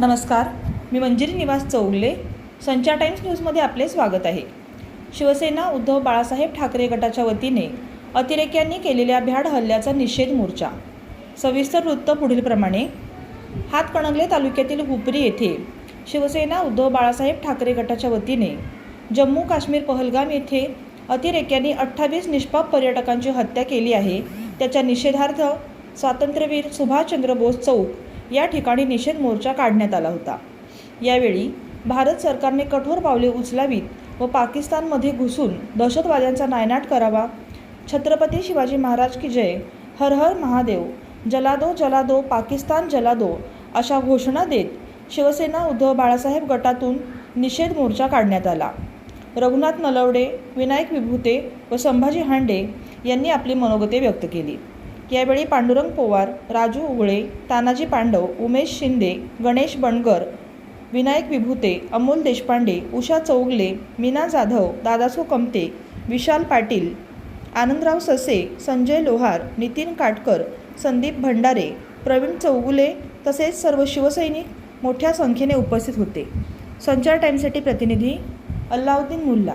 नमस्कार मी मंजिरी निवास चौगले संचार टाइम्स न्यूजमध्ये आपले स्वागत आहे. शिवसेना उद्धव बाळासाहेब ठाकरे गटाच्या वतीने अतिरेक्यांनी केलेल्या भ्याड हल्ल्याचा निषेध मोर्चा. सविस्तर वृत्त पुढीलप्रमाणे हातकणंगले तालुक्यातील हुपरी येथे शिवसेना उद्धव बाळासाहेब ठाकरे गटाच्या वतीने जम्मू काश्मीर पहलगाम येथे अतिरेक्यांनी अठ्ठावीस निष्पाप पर्यटकांची हत्या केली आहे. त्याच्या निषेधार्थ स्वातंत्र्यवीर सुभाषचंद्र बोस चौक या ठिकाणी निषेध मोर्चा काढण्यात आला होता. यावेळी भारत सरकारने कठोर पावले उचलावीत व पाकिस्तानमध्ये घुसून दहशतवाद्यांचा नायनाट करावा. छत्रपती शिवाजी महाराज की जय हर हर महादेव जलादो जलादो पाकिस्तान जलादो अशा घोषणा देत शिवसेना उद्धव बाळासाहेब गटातून निषेध मोर्चा काढण्यात आला. रघुनाथ नलवडे विनायक विभूते व संभाजी हांडे यांनी आपली मनोगते व्यक्त केली. यावेळी पांडुरंग पोवार राजू उगळे तानाजी पांडव उमेश शिंदे गणेश बणगर विनायक विभूते अमोल देशपांडे उषा चौगले मीना जाधव दादासो कमते विशाल पाटील आनंदराव ससे संजय लोहार नितीन काटकर संदीप भंडारे प्रवीण चौगुले तसेच सर्व शिवसैनिक मोठ्या संख्येने उपस्थित होते. संचार टाईमसाठी प्रतिनिधी अल्लाउद्दीन मुल्ला.